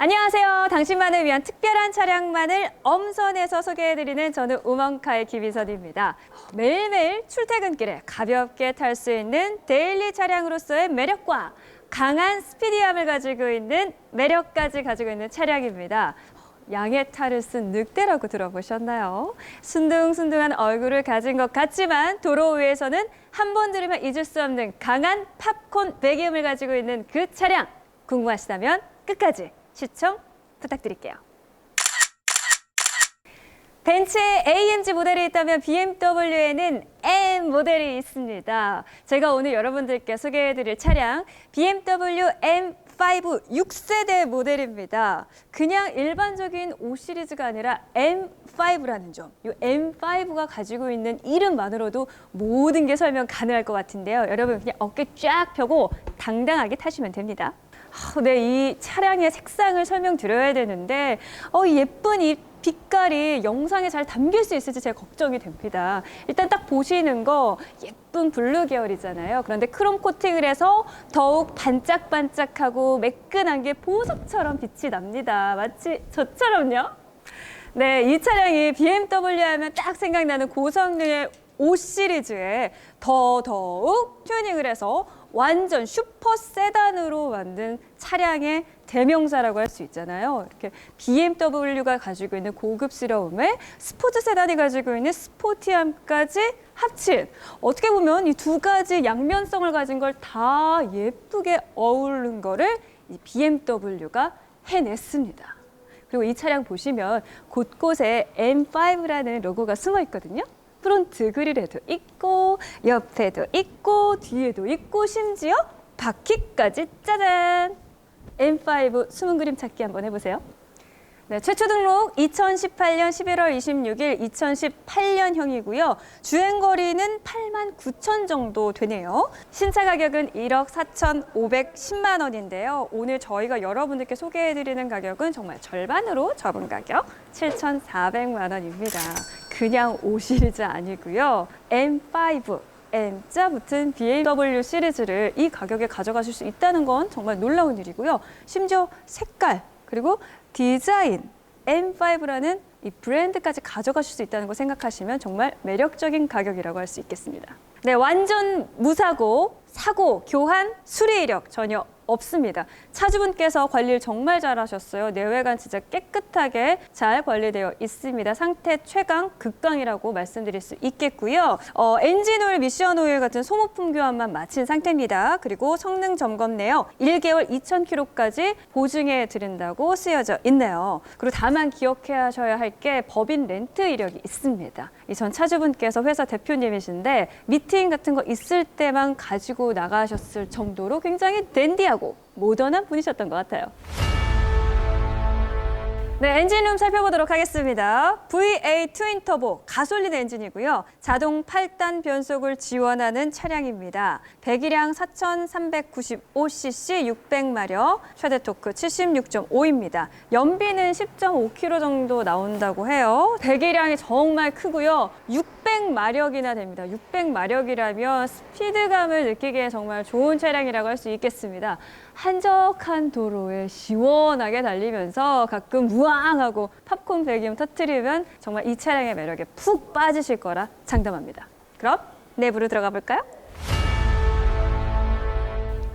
안녕하세요. 당신만을 위한 특별한 차량만을 엄선해서 소개해드리는 저는 우먼카의 김희선입니다. 매일매일 출퇴근길에 가볍게 탈 수 있는 데일리 차량으로서의 매력과 강한 스피디함을 가지고 있는 매력까지 가지고 있는 차량입니다. 양의 탈을 쓴 늑대라고 들어보셨나요? 순둥순둥한 얼굴을 가진 것 같지만 도로 위에서는 한 번 들으면 잊을 수 없는 강한 팝콘 배기음을 가지고 있는 그 차량 궁금하시다면 끝까지 시청 부탁드릴게요. 벤츠에 AMG 모델이 있다면 BMW에는 M 모델이 있습니다. 제가 오늘 여러분들께 소개해드릴 차량 BMW M5 6세대 모델입니다. 그냥 일반적인 5 시리즈가 아니라 M5라는 점. 이 M5가 가지고 있는 이름만으로도 모든 게 설명 가능할 것 같은데요. 여러분 그냥 어깨 쫙 펴고 당당하게 타시면 됩니다. 아, 네, 이 차량의 색상을 설명드려야 되는데 어, 이 예쁜 이 빛깔이 영상에 잘 담길 수 있을지 제가 걱정이 됩니다. 일단 딱 보시는 거 예쁜 블루 계열이잖아요. 그런데 크롬 코팅을 해서 더욱 반짝반짝하고 매끈한 게 보석처럼 빛이 납니다. 마치 저처럼요. 네, 이 차량이 BMW 하면 딱 생각나는 고성능의 5 시리즈에 더 더욱 튜닝을 해서 완전 슈퍼 세단으로 만든 차량의 대명사라고 할 수 있잖아요. 이렇게 BMW가 가지고 있는 고급스러움에 스포츠 세단이 가지고 있는 스포티함까지 합친 어떻게 보면 이 두 가지 양면성을 가진 걸 다 예쁘게 어우른 거를 이 BMW가 해냈습니다. 그리고 이 차량 보시면 곳곳에 M5라는 로고가 숨어 있거든요. 프론트 그릴에도 있고 옆에도 있고 뒤에도 있고 심지어 바퀴까지 짜잔! M5 숨은 그림 찾기 한번 해보세요. 네, 최초 등록 2018년 11월 26일 2018년형이고요. 주행 거리는 8만 9천 정도 되네요. 신차 가격은 1억 4,510만 원인데요. 오늘 저희가 여러분들께 소개해 드리는 가격은 정말 절반으로 접은 가격 7,400만 원입니다. 그냥 5 시리즈 아니고요. M5 M자 붙은 BMW 시리즈를 이 가격에 가져가실 수 있다는 건 정말 놀라운 일이고요. 심지어 색깔 그리고 디자인 M5라는 이 브랜드까지 가져가실 수 있다는 거 생각하시면 정말 매력적인 가격이라고 할 수 있겠습니다. 네, 완전 무사고 사고 교환 수리 이력 전혀 없습니다. 차주분께서 관리를 정말 잘하셨어요. 내외관 진짜 깨끗하게 잘 관리되어 있습니다. 상태 최강 극강이라고 말씀드릴 수 있겠고요. 어, 엔진 오일, 미션 오일 같은 소모품 교환만 마친 상태입니다. 그리고 성능 점검 내역 1개월 2,000km까지 보증해 드린다고 쓰여져 있네요. 그리고 다만 기억해야 하셔야 할 게 법인 렌트 이력이 있습니다. 이 전 차주분께서 회사 대표님이신데 미팅 같은 거 있을 때만 가지고 나가셨을 정도로 굉장히 댄디하고 모던한 분이셨던 것 같아요. 네, 엔진룸 살펴보도록 하겠습니다. VA 트윈 터보 가솔린 엔진이고요. 자동 8단 변속을 지원하는 차량입니다. 배기량 4,395cc 600마력, 최대 토크 76.5입니다. 연비는 10.5km 정도 나온다고 해요. 배기량이 정말 크고요. 600마력이나 됩니다. 600마력이라면 스피드감을 느끼기에 정말 좋은 차량이라고 할 수 있겠습니다. 한적한 도로에 시원하게 달리면서 가끔 무 앙하고 팝콘 배기음 터트리면 정말 이 차량의 매력에 푹 빠지실 거라 장담합니다. 그럼 내부로 들어가 볼까요?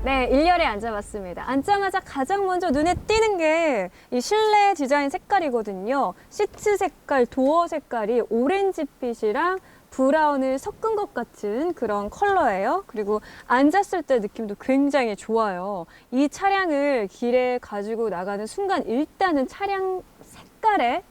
네, 1열에 앉아봤습니다. 앉자마자 가장 먼저 눈에 띄는 게 이 실내 디자인 색깔이거든요. 시트 색깔, 도어 색깔이 오렌지빛이랑 브라운을 섞은 것 같은 그런 컬러예요. 그리고 앉았을 때 느낌도 굉장히 좋아요. 이 차량을 길에 가지고 나가는 순간 일단은 차량 색깔에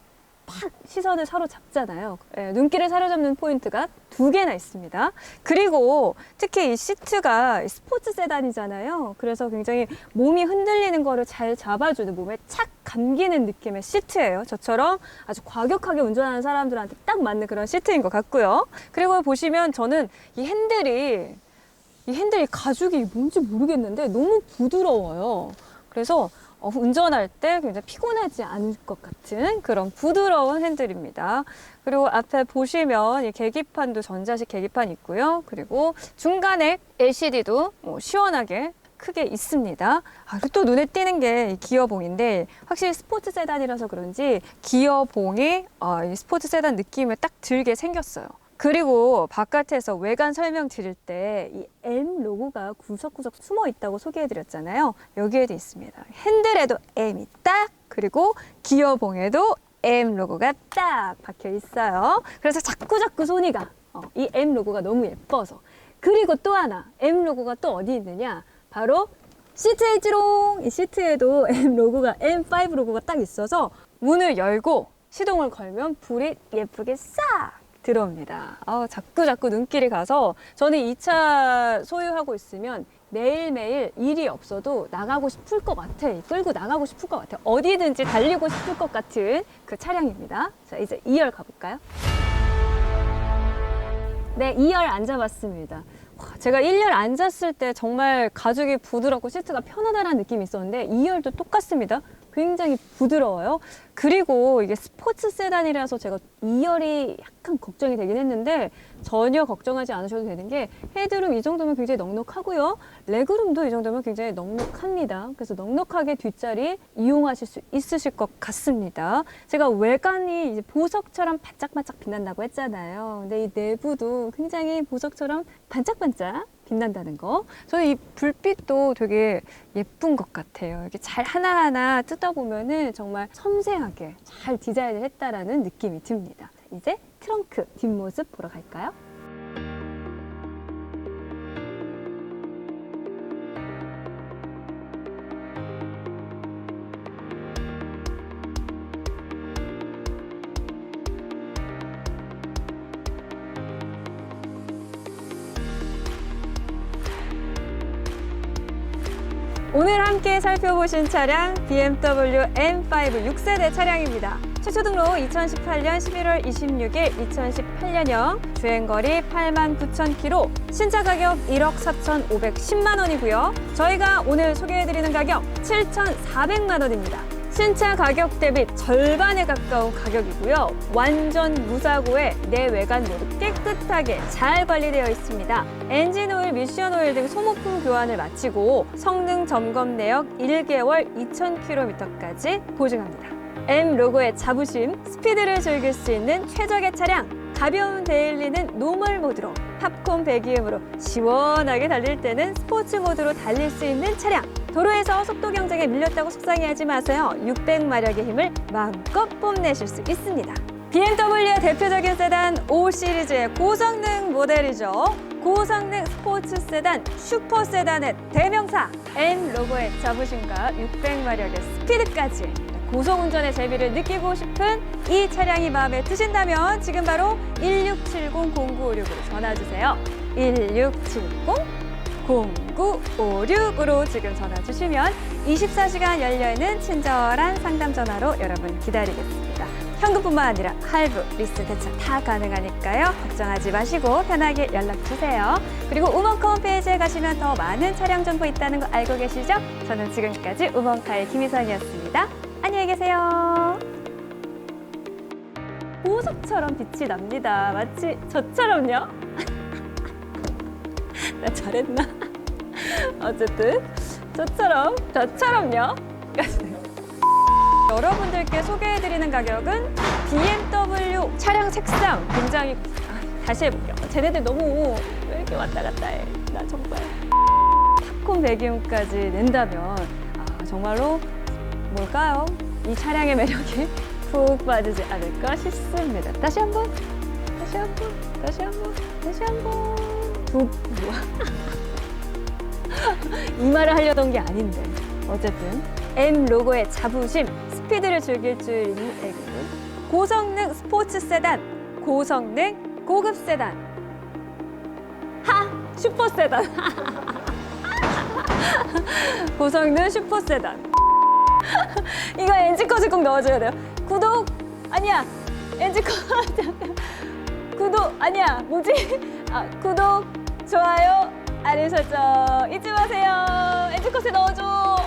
팍 시선을 사로잡잖아요. 예, 눈길을 사로잡는 포인트가 두 개나 있습니다. 그리고 특히 이 시트가 스포츠 세단이잖아요. 그래서 굉장히 몸이 흔들리는 거를 잘 잡아주는 몸에 착 감기는 느낌의 시트예요. 저처럼 아주 과격하게 운전하는 사람들한테 딱 맞는 그런 시트인 것 같고요. 그리고 보시면 저는 이 핸들이 이 핸들이 가죽이 뭔지 모르겠는데 너무 부드러워요. 그래서 어, 운전할 때 굉장히 피곤하지 않을 것 같은 그런 부드러운 핸들입니다. 그리고 앞에 보시면 이 계기판도 전자식 계기판 있고요. 그리고 중간에 LCD도 뭐 시원하게 크게 있습니다. 아, 또 눈에 띄는 게이 기어봉인데 확실히 스포츠 세단이라서 그런지 기어봉이 어, 이 스포츠 세단 느낌을 딱 들게 생겼어요. 그리고 바깥에서 외관 설명 드릴 때 이 M 로고가 구석구석 숨어 있다고 소개해 드렸잖아요. 여기에도 있습니다. 핸들에도 M이 딱 그리고 기어봉에도 M 로고가 딱 박혀 있어요. 그래서 자꾸 자꾸 손이 가. 어, 이 M 로고가 너무 예뻐서. 그리고 또 하나 M 로고가 또 어디 있느냐? 바로 있지롱. 이 시트에도 M 로고가 M5 로고가 딱 있어서 문을 열고 시동을 걸면 불이 예쁘게 싹 들어옵니다. 아, 자꾸 자꾸 눈길이 가서 저는 이 차 소유하고 있으면 매일매일 일이 없어도 나가고 싶을 것 같아. 끌고 나가고 싶을 것 같아. 어디든지 달리고 싶을 것 같은 그 차량입니다. 자, 이제 2열 가볼까요? 네, 2열 앉아봤습니다. 와, 제가 1열 앉았을 때 정말 가죽이 부드럽고 시트가 편하다는 느낌이 있었는데 2열도 똑같습니다. 굉장히 부드러워요. 그리고 이게 스포츠 세단이라서 제가 2열이 약간 걱정이 되긴 했는데 전혀 걱정하지 않으셔도 되는 게 헤드룸 이 정도면 굉장히 넉넉하고요. 레그룸도 이 정도면 굉장히 넉넉합니다. 그래서 넉넉하게 뒷자리 이용하실 수 있으실 것 같습니다. 제가 외관이 이제 보석처럼 반짝반짝 빛난다고 했잖아요. 근데 이 내부도 굉장히 보석처럼 반짝반짝 빛난다는 거. 저는 이 불빛도 되게 예쁜 것 같아요. 이렇게 잘 하나하나 뜯어보면은 정말 섬세하게 잘 디자인을 했다라는 느낌이 듭니다. 자, 이제 트렁크 뒷모습 보러 갈까요? 오늘 함께 살펴보신 차량 BMW M5 6세대 차량입니다. 최초 등록 2018년 11월 26일 2018년형 주행거리 8만 9천 킬로 신차 가격 1억 4,510만 원이고요. 저희가 오늘 소개해드리는 가격 7,400만 원입니다. 신차 가격 대비 절반에 가까운 가격이고요. 완전 무사고에 내외관 모두 깨끗하게 잘 관리되어 있습니다. 엔진 오일, 미션 오일 등 소모품 교환을 마치고 성능 점검 내역 1개월 2,000km까지 보증합니다. M 로고의 자부심, 스피드를 즐길 수 있는 최적의 차량, 가벼운 데일리는 노멀 모드로, 팝콘 배기음으로 시원하게 달릴 때는 스포츠 모드로 달릴 수 있는 차량. 도로에서 속도 경쟁에 밀렸다고 속상해하지 마세요. 600마력의 힘을 마음껏 뽐내실 수 있습니다. BMW의 대표적인 세단 5 시리즈의 고성능 모델이죠. 고성능 스포츠 세단, 슈퍼 세단의 대명사 M 로고의 자부심과 600마력의 스피드까지 고속 운전의 재미를 느끼고 싶은 이 차량이 마음에 드신다면 지금 바로 1670-0956으로 전화 주세요. 1670 0956으로 지금 전화 주시면 24시간 열려있는 친절한 상담 전화로 여러분 기다리겠습니다. 현금뿐만 아니라 할부, 리스 대차 다 가능하니까요. 걱정하지 마시고 편하게 연락 주세요. 그리고 우먼카 홈페이지에 가시면 더 많은 차량 정보 있다는 거 알고 계시죠? 저는 지금까지 우먼카의 김희선이었습니다. 안녕히 계세요. 보석처럼 빛이 납니다. 마치 저처럼요. 나 잘했나? 어쨌든 저처럼 저처럼요. 여러분들께 소개해드리는 가격은 BMW 차량 색상 굉장히 아, 다시 해볼게요. 쟤네들 너무 왜 이렇게 왔다 갔다 해? 나 정말 팝콘 배기음까지 낸다면 아, 정말로 뭘까요? 이 차량의 매력에 푹 빠지지 않을까 싶습니다. 다시 한번, 다시 한번, 다시 한번, 다시 한번. 두 뭐야? 이 말을 하려던 게 아닌데. 어쨌든 M 로고의 자부심, 스피드를 즐길 줄 있는 애교는 고성능 스포츠 세단, 고성능 고급 세단, 하! 슈퍼 세단, 고성능 슈퍼 세단. 이거 엔진 컷을 꼭 넣어줘야 돼요. 구독! 아니야! 엔진 컷! 구독! 아니야! 뭐지? 아 구독 좋아요 알림 설정 잊지 마세요 엔진 컷에 넣어줘.